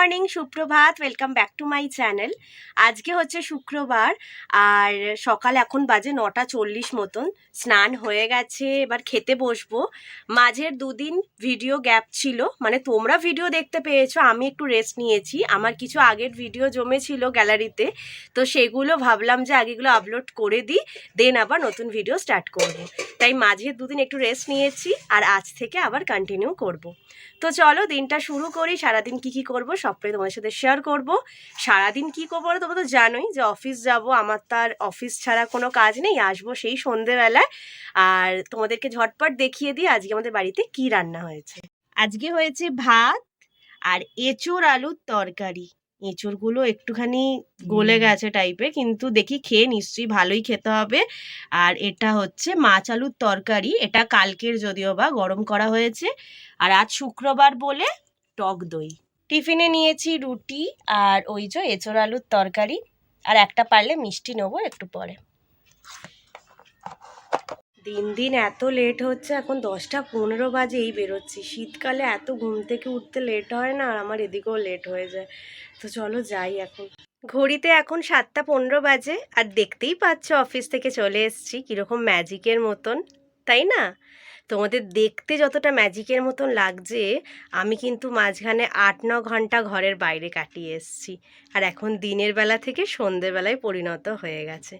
Morning, সুপ্রভাত welcome back to my channel আজকে হচ্ছে শুক্রবার, আর সকাল এখন বাজে নটা চল্লিশ মতন স্নান হয়ে গেছে, এবার খেতে বসবো মাঝের দুদিন ভিডিও গ্যাপ ছিল মানে তোমরা ভিডিও দেখতে পেয়েছ, আমি একটু রেস্ট নিয়েছি আমার কিছু আগের ভিডিও জমেছিল গ্যালারিতে তো সেগুলো ভাবলাম যে আগেগুলো আপলোড করে দিই দেন আবার নতুন ভিডিও স্টার্ট করব। তাই মাঝের দুদিন একটু রেস্ট নিয়েছি, আর আজ থেকে আবার কন্টিনিউ করব। তো চলো দিনটা শুরু করি, সারাদিন কি কি করব সবটাই তোমাদের সাথে শেয়ার করব। সারাদিন কি করব তোমরা তো জানোই যে অফিস যাব আমার তার অফিস ছাড়া কোনো কাজ নেই আসব সেই সন্ধেবেলায়। আর তোমাদেরকে ঝটপট দেখিয়ে দিই আজকে আমাদের বাড়িতে কি রান্না হয়েছে। আজকে হয়েছে ভাত আর এঁচোড় আলুর তরকারি। এঁচোড়গুলো একটুখানি গলে গেছে টাইপের কিন্তু দেখি খেয়ে নিশ্চয়ই ভালোই খেতে হবে। আর এটা হচ্ছে মাছ আলুর তরকারি এটা কালকের যদিও বা গরম করা হয়েছে। আর আজ শুক্রবার বলে টক দই। টিফিনে নিয়েছি রুটি আর ওই যে এঁচোড় আলুর তরকারি। আর একটা পারলে মিষ্টি নেব একটু পরে। দিন দিন এত লেট হচ্ছে, এখন দশটা পনেরো বাজে এই বেরোচ্ছি। শীতকালে এত ঘুম থেকে উঠতে লেট হয় না, আর আমার এদিকেও লেট হয়ে যায়। তো চলো যাই এখন। ঘড়িতে এখন সাতটা পনেরো বাজে, আর দেখতেই পাচ্ছ অফিস থেকে চলে এসেছি, কীরকম ম্যাজিকের মতন, তাই না? তোমাদের দেখতে যতটা ম্যাজিকের মতন লাগছে, আমি কিন্তু মাঝখানে আট ন ঘণ্টা ঘরের বাইরে কাটিয়ে এসেছি। আর এখন দিনের বেলা থেকে সন্ধেবেলায় পরিণত হয়ে গেছে।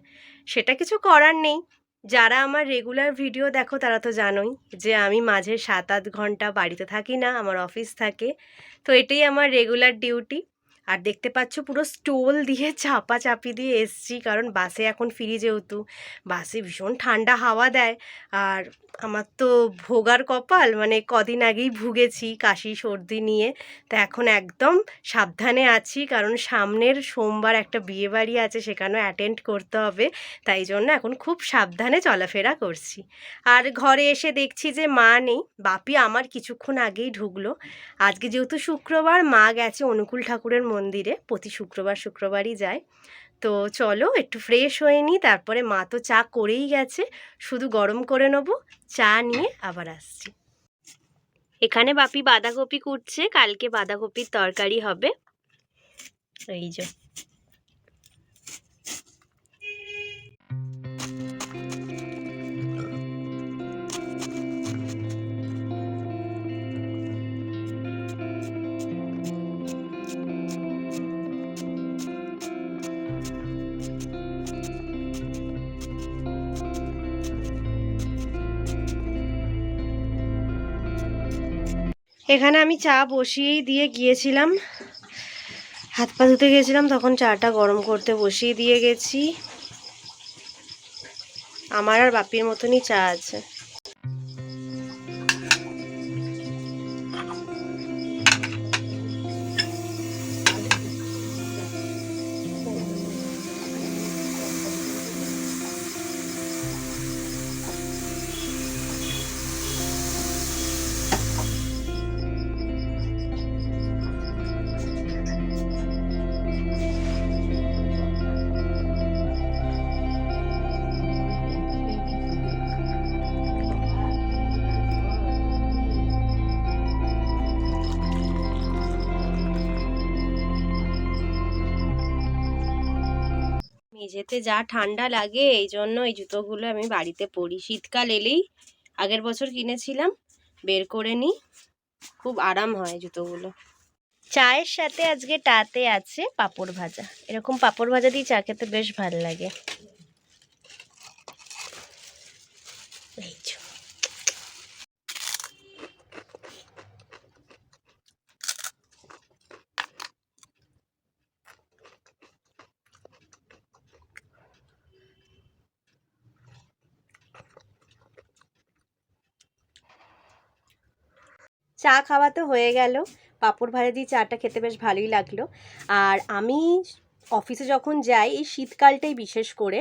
সেটা কিছু করার নেই। যারা আমার রেগুলার ভিডিও দেখো তারা তো জানোই যে আমি মাঝে সাত আট ঘণ্টা বাড়িতে থাকি না, আমার অফিস থাকে। তো এটাই আমার রেগুলার ডিউটি আর দেখতে পাচ্ছ পুরো স্টোল দিয়ে চাপা চাপি দিয়ে এসছি, কারণ বাসে এখন ফিরি যেহেতু। বাসে ভীষণ ঠান্ডা হাওয়া দেয়। আর আমার তো ভোগার কপাল মানে কদিন আগেই ভুগেছি কাশি, সর্দি নিয়ে। তো এখন একদম সাবধানে আছি, কারণ সামনের সোমবার একটা বিয়ে বাড়ি আছে, সেখানেও অ্যাটেন্ড করতে হবে। তাই জন্য এখন খুব সাবধানে চলাফেরা করছি। আর ঘরে এসে দেখছি যে মা নেই, বাপি আমার কিছুক্ষণ আগেই ঢুকলো। আজকে যেহেতু শুক্রবার, মা গেছে অনুকূল ঠাকুরের প্রতি শুক্রবার শুক্রবারই যায়। তো চলো একটু ফ্রেশ হয়ে নিই, তারপরে মা তো চা করেই গেছে। শুধু গরম করে নেব, চা নিয়ে আবার আসছি। এখানে বাপি বাঁধাকপি কুটছে, কালকে বাঁধাকপির তরকারি হবে। এই যে। এখানে আমি চা বসিয়েই দিয়ে গিয়েছিলাম। হাত পা ধুতে গেছিলাম তখন চাটা গরম করতে বসিয়ে দিয়ে গেছি। আমার আর বাপির মতনই চা আছে। মেঝেতে যা ঠান্ডা লাগে, এই জন্য এই জুতোগুলো আমি বাড়িতে পরি। শীতকাল এলেই আগের বছর কিনেছিলাম, বের করে নিই। খুব আরাম হয় জুতোগুলো। চায়ের সাথে আজকে টাতে আছে পাপড় ভাজা। এরকম পাঁপড় ভাজা দিয়ে চা খেতে বেশ ভালো লাগে। চা খাওয়া তো হয়ে গেল। পাঁপড় ভাজা দিয়ে চাটা খেতে বেশ ভালোই লাগল। আর আমি অফিসে যখন যাই, এই শীতকালটাই বিশেষ করে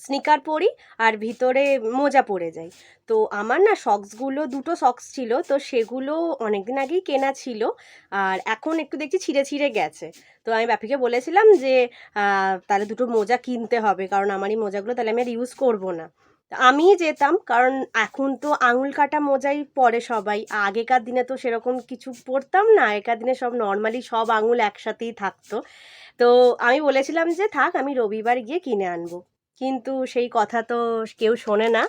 স্নিকার পরি আর ভিতরে মোজা পরে যাই। তো আমার না সক্সগুলো দুটো সক্স ছিল, তো সেগুলো অনেক দিন আগেই কেনা ছিল। আর এখন একটু দেখছি ছিঁড়ে ছিঁড়ে গেছে। তো আমি ব্যাপিকে বলেছিলাম যে তাহলে দুটো মোজা কিনতে হবে, কারণ আমার এই মোজাগুলো তাহলে আমি আর ইউজ করব না। আমি যেতাম, কারণ এখন তো আঙুল কাটা মোজাই পরে সবাই। আগেকার দিনে তো সেরকম কিছু পরতাম না, আগেকার দিনে সব নর্মালি সব আঙুল একসাথেই থাকতো। তো আমি বলেছিলাম যে, থাক, আমি রবিবার গিয়ে কিনে আনব। কিন্তু সেই কথা তো কেউ শোনে না।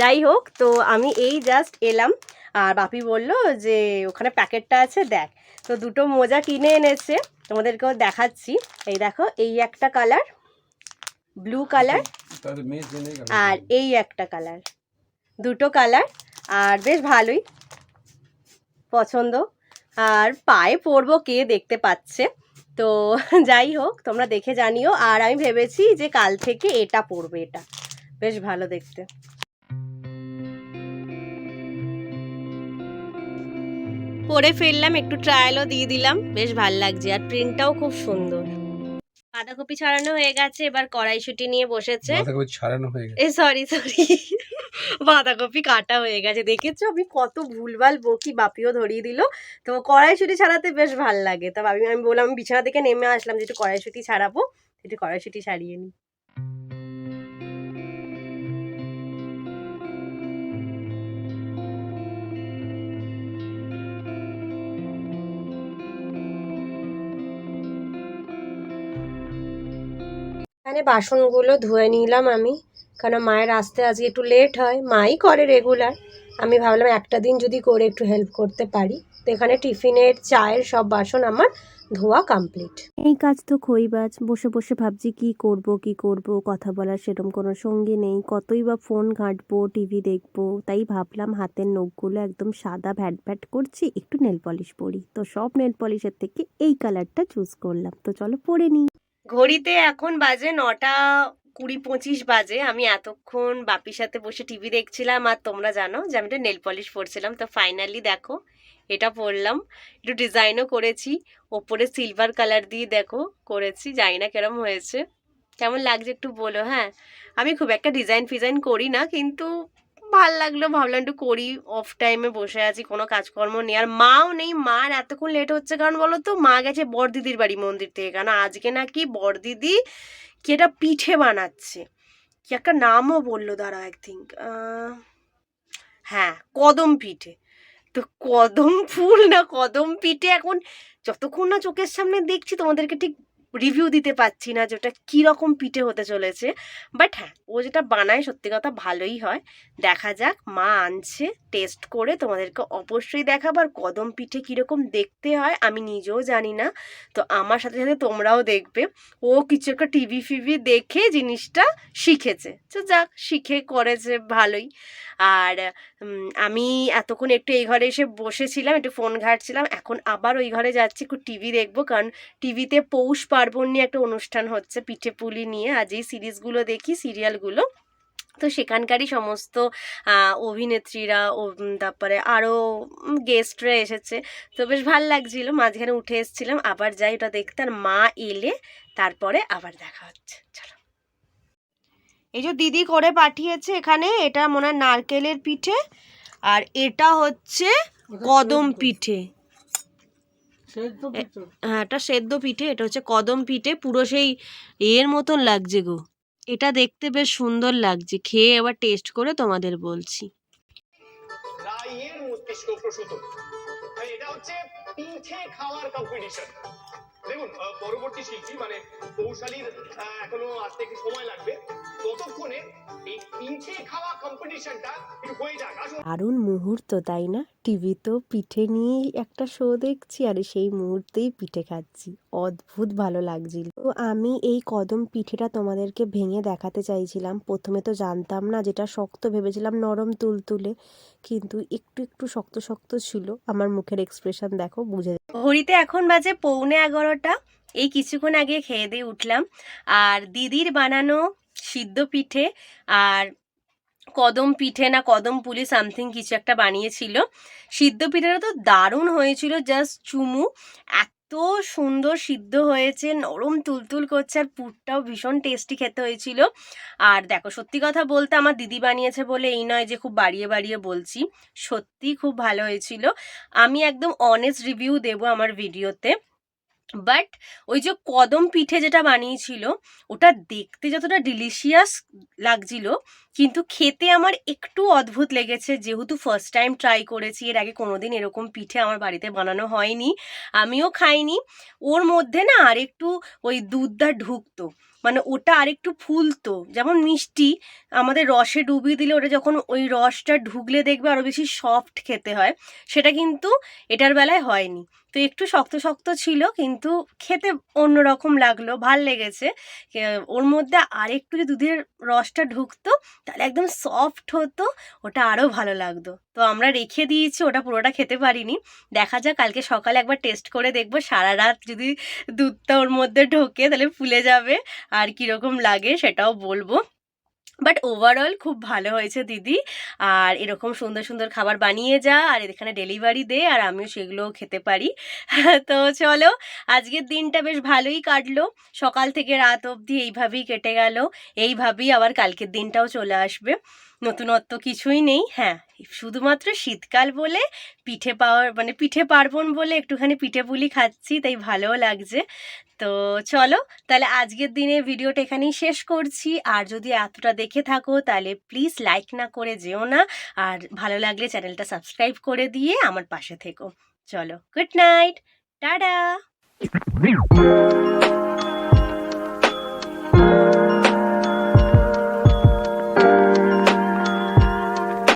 যাই হোক, তো আমি এই জাস্ট এলাম। আর বাপি বলল যে, ওখানে প্যাকেটটা আছে, দেখ। তো দুটো মোজা কিনে এনেছে, তোমাদেরকেও দেখাচ্ছি। এই দেখো, এই একটা কালার ব্লু কালার আর এই একটা কালার দুটো কালার আর বেশ ভালোই পছন্দ। আর পায়ে পরবো কে দেখতে পাচ্ছে। তো যাই হোক তোমরা দেখে জানিও। আর আমি ভেবেছি যে কাল থেকে এটা পরবে এটা। বেশ ভালো দেখতে। পরে ফেললাম একটু ট্রায়ালও দিয়ে দিলাম। বেশ ভালো লাগছে। আর প্রিন্টটাও খুব সুন্দর। বাঁধাকপি ছাড়ানো হয়ে গেছে এবার কড়াইশুটি নিয়ে বসেছে। বাঁধাকপি ছাড়ানো হয়ে গেছে? এ সরি সরি বাঁধাকপি কাটা হয়ে গেছে। দেখেছ আমি কত ভুলভাল বকি বাপিও ধরিয়ে দিল। তো কড়াইশুটি ছাড়াতে বেশ ভালো লাগে। তা ভাবি আমি বললাম আমি বিছানা থেকে নেমে আসলাম যে একটু কড়াইশুটি ছাড়াবো। একটু কড়াইশুটি ছাড়িয়ে নিই এখানে বাসনগুলো ধুয়ে নিলাম আমি। কারণ মায়ের আসতে আজকে একটু লেট হয়, মাই করে রেগুলার আমি ভাবলাম একটা দিন যদি করে একটু হেল্প করতে পারি। তো এখানে টিফিনের, চায়ের সব বাসন আমার ধোয়া কমপ্লিট এই কাজ তো খইবাজ বসে বসে ভাবছি কি করব কি করব, কথা বলার সেরকম কোনো সঙ্গী নেই। কতই বা ফোন ঘাঁটবো টিভি দেখব, তাই ভাবলাম হাতের নখগুলো একদম সাদা ভ্যাট ভ্যাট করছি, একটু নেল পলিশ পরি। তো সব নেল পলিশের থেকে এই কালারটা চুজ করলাম। তো চলো পরে নিই। ঘড়িতে এখন বাজে নটা কুড়ি পঁচিশ বাজে। আমি এতক্ষণ বাপির সাথে বসে টিভি দেখছিলাম আর তোমরা জানো যে আমি একটা নেল পলিশ পরছিলাম। তো ফাইনালি দেখো, এটা পরলাম। একটু ডিজাইনও করেছি। ওপরে সিলভার কালার দিয়ে দেখো, করেছি। জানি না কেরম হয়েছে। কেমন লাগছে একটু বলো হ্যাঁ? আমি খুব একটা ডিজাইন ফিজাইন করি না, কিন্তু ভালো লাগল। ভাবলাম একটু করি অফ টাইমে বসে আছি, কোনো কাজকর্ম নেই। আর মাও নেই মার এতক্ষণ লেট হচ্ছে কারণ বলো তো, মা গেছে বড়দিদির বাড়ি মন্দির থেকে। কারণ আজকে নাকি বড়দিদি কি একটা পিঠে বানাচ্ছে। কি একটা নামও বলল, দাঁড়া আই থিঙ্ক হ্যাঁ কদম পিঠে। তো কদম ফুল না কদম পিঠে এখন যতক্ষণ না চোখের সামনে দেখছি, তোমাদেরকে ঠিক রিভিউ দিতে পারছি না যে ওটা কীরকম পিঠে হতে চলেছে। বাট হ্যাঁ ও যেটা বানায় সত্যি কথা ভালোই হয়। দেখা যাক, মা আনছে টেস্ট করে তোমাদেরকে অবশ্যই দেখাবো আর কদম পিঠে কীরকম দেখতে হয়, আমি নিজেও জানি না। তো আমার সাথে সাথে তোমরাও দেখবে। ও কিছু একটা টিভি ফিভি দেখে জিনিসটা শিখেছে। তো যাক, শিখে করেছে ভালোই। আর আমি এতক্ষণ একটু এই ঘরে এসে বসেছিলাম, একটু ফোন ঘাটছিলাম, এখন আবার ওই ঘরে যাচ্ছি, একটু টিভি দেখব, কারণ টিভিতে পৌষ পার্বণ নিয়ে একটা অনুষ্ঠান হচ্ছে পিঠে পুলি নিয়ে, আজ এই সিরিজগুলো দেখি, সিরিয়ালগুলো। তো সেখানকারই সমস্ত অভিনেত্রীরা তারপরে আরও গেস্টরা এসেছে। তো বেশ ভালো লাগছিল, মাঝখানে উঠে এসেছিলাম, আবার যাই ওটা দেখতে, আর মা এলে তারপরে আবার দেখা হচ্ছে। চলো। এই যে দিদি করে পাঠিয়েছে এখানে এটা মনে হয় নারকেলের পিঠে আর এটা হচ্ছে কদম পিঠে। হ্যাঁ এটা সেদ্ধ পিঠে এটা হচ্ছে কদম পিঠে পুরো সেই এর মতন লাগছে গো। এটা দেখতে বেশ সুন্দর লাগছে খেয়ে এবার টেস্ট করে তোমাদের বলছি। মস্তিষ্ক প্রসূত এটা হচ্ছে খাওয়ার কম্পিটিশন দেখুন পরবর্তী শিল্পী মানে কৌশালীর এখনও আসতে একটু সময় লাগবে, ততক্ষণে দারুণ মুহূর্ত, তাই না? টিভি তো পিঠে নিয়েই একটা শো দেখছি, আর সেই মুহূর্তেই পিঠে খাচ্ছি। অদ্ভুত ভালো লাগছিল। তো আমি এই কদম পিঠেটা তোমাদেরকে ভেঙে দেখাতে চাইছিলাম। প্রথমে তো জানতাম না, যেটা শক্ত ভেবেছিলাম, নরম তুলতুলে। কিন্তু একটু একটু শক্ত শক্ত ছিল। আমার মুখের এক্সপ্রেশন দেখো, বুঝে ঘড়িতে এখন বাজে পৌনে এগারোটা। এই কিছুক্ষণ আগে খেয়ে দিয়ে উঠলাম। আর দিদির বানানো সিদ্ধ পিঠে আর কদম পিঠে না, কদম পুলি সামথিং কিছু একটা বানিয়েছিল। সিদ্ধ পিঠেটা তো দারুণ হয়েছিল জাস্ট চুমু। এত সুন্দর সিদ্ধ হয়েছে, নরম তুলতুল করছে, আর পুরটাও ভীষণ টেস্টি খেতে হয়েছিল। আর দেখো, সত্যি কথা বলতে আমার দিদি বানিয়েছে বলে এই নয় যে খুব বাড়িয়ে বাড়িয়ে বলছি সত্যি খুব ভালো হয়েছিল। আমি একদম অনেস্ট রিভিউ দেবো আমার ভিডিওতে বাট ওই যে কদম পিঠে যেটা বানিয়েছিল, ওটা দেখতে যতটা ডিলিশিয়াস লাগছিল, কিন্তু খেতে আমার একটু অদ্ভুত লেগেছে। যেহেতু ফার্স্ট টাইম ট্রাই করেছি, এর আগে কোনোদিন এরকম পিঠে আমার বাড়িতে বানানো হয়নি, আমিও খাইনি। ওর মধ্যে না আর একটু ওই দুধটা ঢুকতো মানে ওটা আরেকটু ফুলতো, যেমন মিষ্টি, আমাদের রসে ডুবিয়ে দিলে ওটা যখন ওই রসটা ঢুকলে দেখবে আরও বেশি সফট খেতে হয়, সেটা কিন্তু এটার বেলায় হয়নি। তো একটু শক্ত শক্ত ছিল কিন্তু খেতে অন্যরকম লাগল, ভালো লেগেছে। ওর মধ্যে আরেকটু যদি দুধের রসটা ঢুকতো তাহলে একদম সফট হতো, ওটা আরও ভালো লাগতো। তো আমরা রেখে দিয়েছি, ওটা পুরোটা খেতে পারিনি। দেখা যাক, কালকে সকালে একবার টেস্ট করে দেখব। সারা রাত যদি দুধটা ওর মধ্যে ঢোকে, তাহলে ফুলে যাবে আর কীরকম লাগে সেটাও বলব। বাট ওভারঅল খুব ভালো হয়েছে দিদি। আর এরকম সুন্দর সুন্দর খাবার বানিয়ে যা আর এখানে ডেলিভারি দে আর আমিও সেগুলো খেতে পারি। তো চলো, আজকের দিনটা বেশ ভালোই কাটলো। সকাল থেকে রাত অবধি এইভাবেই কেটে গেল। এইভাবেই আবার কালকের দিনটাও চলে আসবে। নতুনত্ব কিছুই নেই হ্যাঁ। শুধুমাত্র শীতকাল বলে পিঠে পাওয়ার মানে পিঠে পার্বণ বলে একটুখানি পিঠে পুলি খাচ্ছি, তাই ভালোও লাগছে। তো চলো, তাহলে আজকের দিনে ভিডিওটা এখানেই শেষ করছি। আর যদি এতটা দেখে থাকো, তাহলে প্লিজ লাইক না করে যেও না। আর ভালো লাগলে চ্যানেলটা সাবস্ক্রাইব করে দিয়ে আমার পাশে থেকো। চলো, গুড নাইট, টাটা!